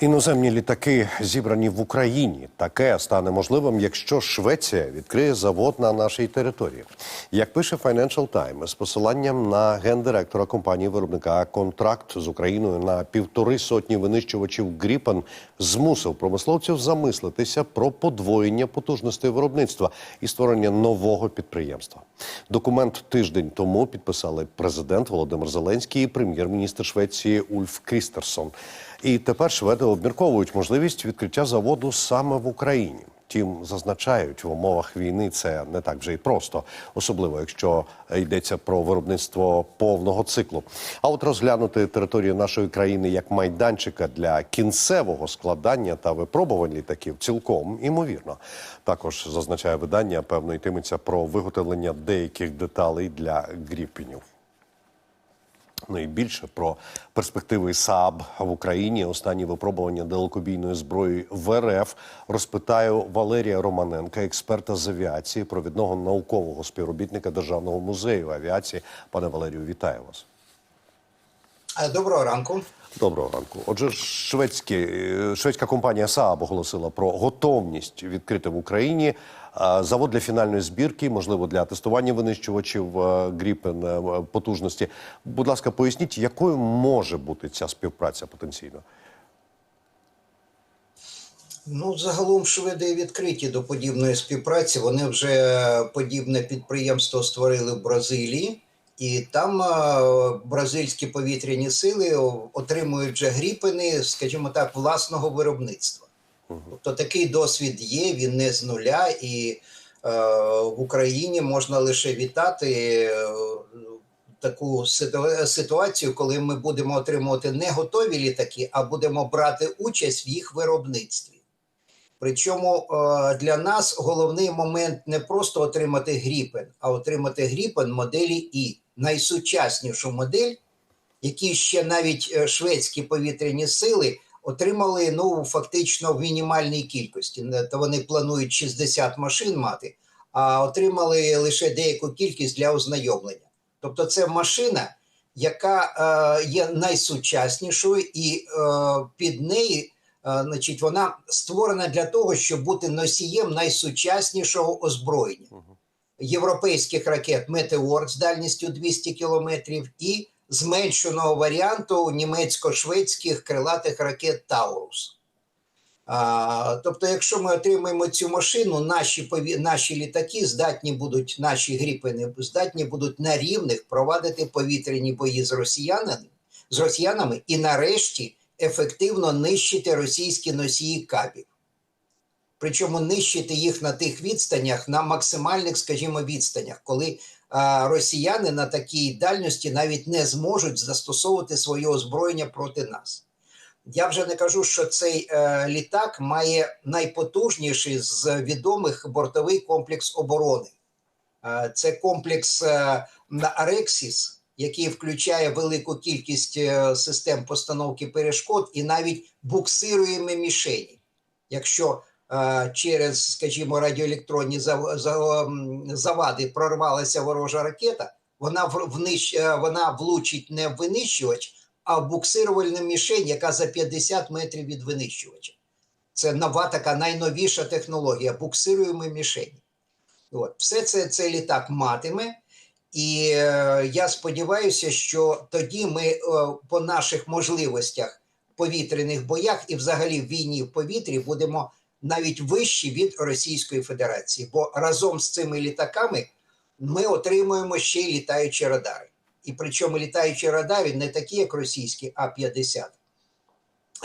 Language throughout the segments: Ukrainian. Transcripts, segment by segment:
Іноземні літаки зібрані в Україні. Таке стане можливим, якщо Швеція відкриє завод на нашій території. Як пише Financial Times, з посиланням на гендиректора компанії виробника контракт з Україною на півтори сотні винищувачів Гріпен змусив промисловців замислитися про подвоєння потужностей виробництва і створення нового підприємства. Документ тиждень тому підписали президент Володимир Зеленський і прем'єр-міністр Швеції Ульф Крістерсон. І тепер шведи обмірковують можливість відкриття заводу саме в Україні. Втім, зазначають, в умовах війни це не так вже й просто, особливо якщо йдеться про виробництво повного циклу. А от розглянути територію нашої країни як майданчика для кінцевого складання та випробувань літаків цілком імовірно. Також зазначає видання, певно, йтиметься про виготовлення деяких деталей для гріпінів. Ну і більше про перспективи СААБ в Україні. Останні випробування далекобійної зброї в РФ розпитаю Валерія Романенка, експерта з авіації, провідного наукового співробітника Державного музею авіації. Пане Валерію, вітаю вас. Е, Доброго ранку. Доброго ранку. Отже, шведські, е, шведська компанія СААБ оголосила про готовність відкрити в Україні е, завод для фінальної збірки, можливо, для тестування винищувачів Гріпен потужності. Будь ласка, поясніть, якою може бути ця співпраця потенційно? Ну, загалом шведи відкриті до подібної співпраці. Вони вже подібне підприємство створили в Бразилії, і там е, бразильські повітряні сили отримують вже гріпини, скажімо так, власного виробництва. Тобто такий досвід є, він не з нуля, і е, в Україні можна лише вітати е, таку ситуацію, коли ми будемо отримувати не готові літаки, а будемо брати участь в їх виробництві. Причому е, для нас головний момент не просто отримати гріпен, а отримати гріпен моделі І, найсучаснішу модель, які ще навіть е, шведські повітряні сили отримали ну фактично в мінімальній кількості. То вони планують 60 машин мати, а отримали лише деяку кількість для ознайомлення. Тобто, це машина, яка е, є найсучаснішою, і е, під неї, е, значить, вона створена для того, щоб бути носієм найсучаснішого озброєння європейських ракет Метеор з дальністю 200 кілометрів і зменшеного варіанту німецько-шведських крилатих ракет Таурус. А, тобто, якщо ми отримаємо цю машину, наші пові... наші літаки здатні будуть, наші гріпини здатні будуть на рівних провадити повітряні бої з росіянами, з росіянами і нарешті ефективно нищити російські носії кабів. Причому нищити їх на тих відстанях, на максимальних, скажімо, відстанях, коли а, росіяни на такій дальності навіть не зможуть застосовувати своє озброєння проти нас. Я вже не кажу, що цей е, літак має найпотужніший з відомих бортовий комплекс оборони. Е, це комплекс е, Арексіс, який включає велику кількість е, систем постановки перешкод і навіть буксируємо мішені. Якщо е, через, скажімо, радіоелектронні завади прорвалася ворожа ракета, вона внищ, е, вона влучить не в винищувач, а в буксирувальну мішень, яка за 50 метрів від винищувача. Це нова така найновіша технологія буксируємо мішені. От. Все це цей літак матиме. І е, я сподіваюся, що тоді ми е, по наших можливостях в повітряних боях і взагалі в війні в повітрі будемо навіть вищі від Російської Федерації. Бо разом з цими літаками ми отримуємо ще й літаючі радари. І причому літаючі радари не такі, як російські А-50,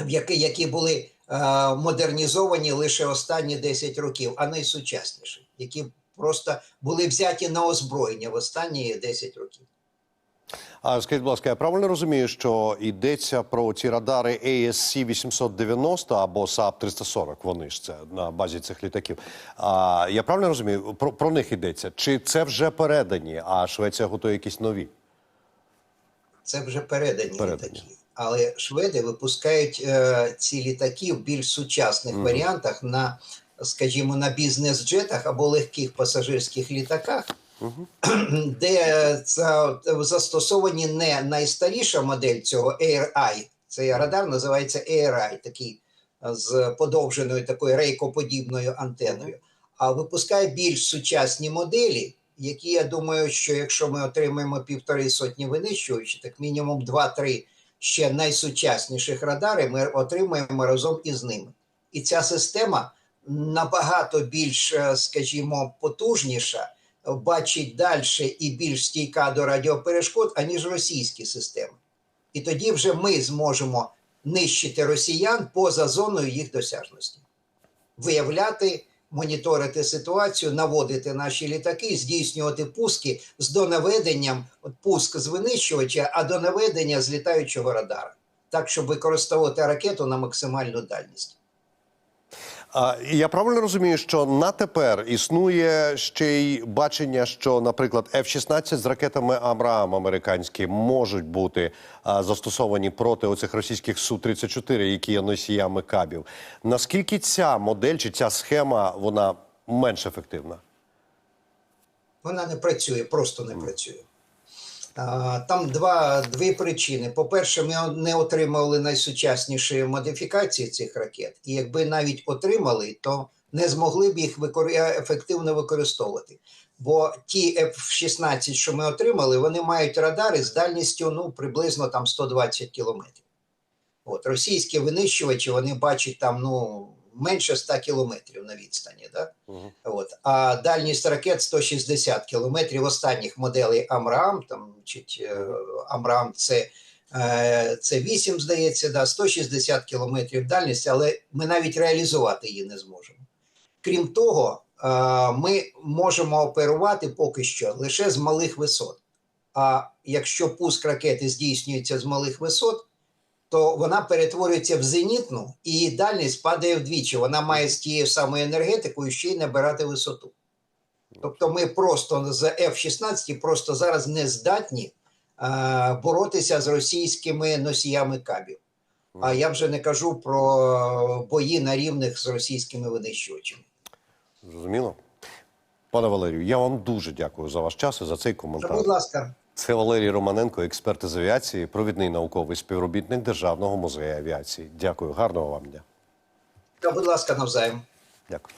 які, які були е, модернізовані лише останні 10 років, а найсучасніші, які просто були взяті на озброєння в останні 10 років. А скажіть, будь ласка, я правильно розумію, що йдеться про ці радари ASC 890 або SAP 340, Вони ж це на базі цих літаків. А я правильно розумію? Про, про них йдеться? Чи це вже передані? А Швеція готує якісь нові? Це вже передані, Передані. літаки. Але шведи випускають е, ці літаки в більш сучасних варіантах на, скажімо, на бізнес-джетах або легких пасажирських літаках, де це, застосовані не найстаріша модель цього AirEye, цей радар називається AirEye, такий з подовженою такою рейкоподібною антеною, а випускає більш сучасні моделі, які я думаю, що якщо ми отримаємо півтори сотні винищувачів, так мінімум 2-3 ще найсучасніших радари ми отримаємо разом із ними. І ця система набагато більш, е, скажімо, потужніша, бачить далі і більш стійка до радіоперешкод, аніж російські системи. І тоді вже ми зможемо нищити росіян поза зоною їх досяжності, виявляти, моніторити ситуацію, наводити наші літаки, здійснювати пуски з донаведенням, от пуск з винищувача, а до наведення з літаючого радара, так щоб використовувати ракету на максимальну дальність. А і я правильно розумію, що на тепер існує ще й бачення, що, наприклад, F-16 з ракетами Абрам американські можуть бути а, застосовані проти оцих російських Су-34, які є носіями кабів. Наскільки ця модель чи ця схема вона менш ефективна? Вона не працює, просто не працює. Там два, дві причини. По-перше, ми не отримали найсучасніші модифікації цих ракет. І якби навіть отримали, то не змогли б їх викор... ефективно використовувати. Бо ті F-16, що ми отримали, вони мають радари з дальністю ну, приблизно там 120 кілометрів. От, російські винищувачі вони бачать там ну, менше 100 кілометрів на відстані. Да? Угу. От. А дальність ракет 160 кілометрів останніх моделей Амрам, там чи е, Амрам це, е, це 8, здається, да, 160 кілометрів дальність, але ми навіть реалізувати її не зможемо. Крім того, е, ми можемо оперувати поки що лише з малих висот. А якщо пуск ракети здійснюється з малих висот, то вона перетворюється в зенітну і її дальність падає вдвічі. Вона має з тією самою енергетикою ще й набирати висоту. Тобто ми просто з F-16 просто зараз не здатні е, боротися з російськими носіями кабів. А я вже не кажу про бої на рівних з російськими винищувачами. Зрозуміло. Пане Валерію, я вам дуже дякую за ваш час і за цей коментар. Будь ласка. Це Валерій Романенко, експерт з авіації, провідний науковий співробітник Державного музею авіації. Дякую, гарного вам дня. Та, будь ласка, навзаєм. Дякую.